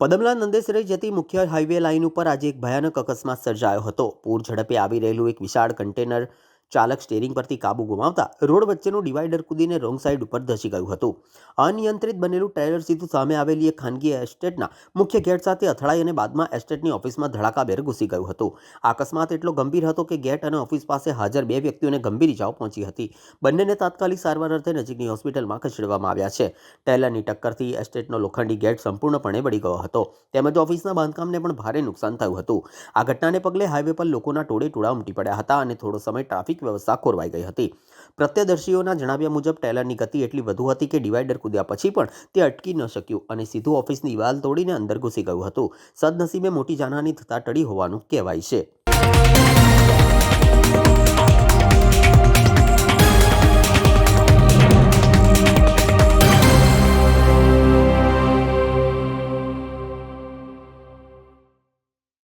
પદમલા નંદેસરે જતી મુખ્ય highway line ઉપર આજે એક ભયાનક અકસ્માત સર્જાયો હતો. પૂર ઝડપે આવી રહેલું એક વિશાળ કન્ટેનર ચાલક સ્ટેરિંગ પરથી કાબુ ગુમાવતા રોડ વચ્ચેનું ડિવાઈડર કૂદીને રોંગ સાઈડ ઉપર ધસી ગયું હતું. અનિયંત્રિત બનેલું ટ્રેલર સીધું સામે આવેલી એક ખાનગી એસ્ટેટના મુખ્ય ગેટ સાથે અથડાઈ અને બાદમાં એસ્ટેટની ઓફિસમાં ધડાકાભેર ઘૂસી ગયું હતું. અકસ્માત એટલો ગંભીર હતો કે ગેટ અને ઓફિસ પાસે હાજર બે વ્યક્તિઓને ગંભીર ઇજાઓ પહોંચી હતી. બંનેને તાત્કાલિક સારવાર અર્થે નજીકની હોસ્પિટલમાં ખસેડવામાં આવ્યા છે. ટેલરની ટક્કરથી એસ્ટેટનો લોખંડી ગેટ સંપૂર્ણપણે બળી ગયો હતો. તેમજ ઓફિસના બાંધકામને પણ ભારે નુકસાન થયું હતું. આ ઘટનાને પગલે હાઈવે પર લોકોના ટોળે ટોળા ઉમટી પડ્યા હતા અને થોડો સમય ટ્રાફિક વ્યવસ્થા ખોરવાઈ ગઈ હતી. પ્રત્યદર્શીઓના જણાવ્યા મુજબ, ટેલરની ગતિ એટલી વધુ હતી કે ડિવાઈડર કૂદ્યા પછી પણ તે અટકી ન શક્યું અને સીધું ઓફિસની દિવાલ તોડીને અંદર ઘૂસી ગયું હતું. સદનસીબે મોટી જાનહાની થતાં ટળી હોવાનું કહેવાય છે.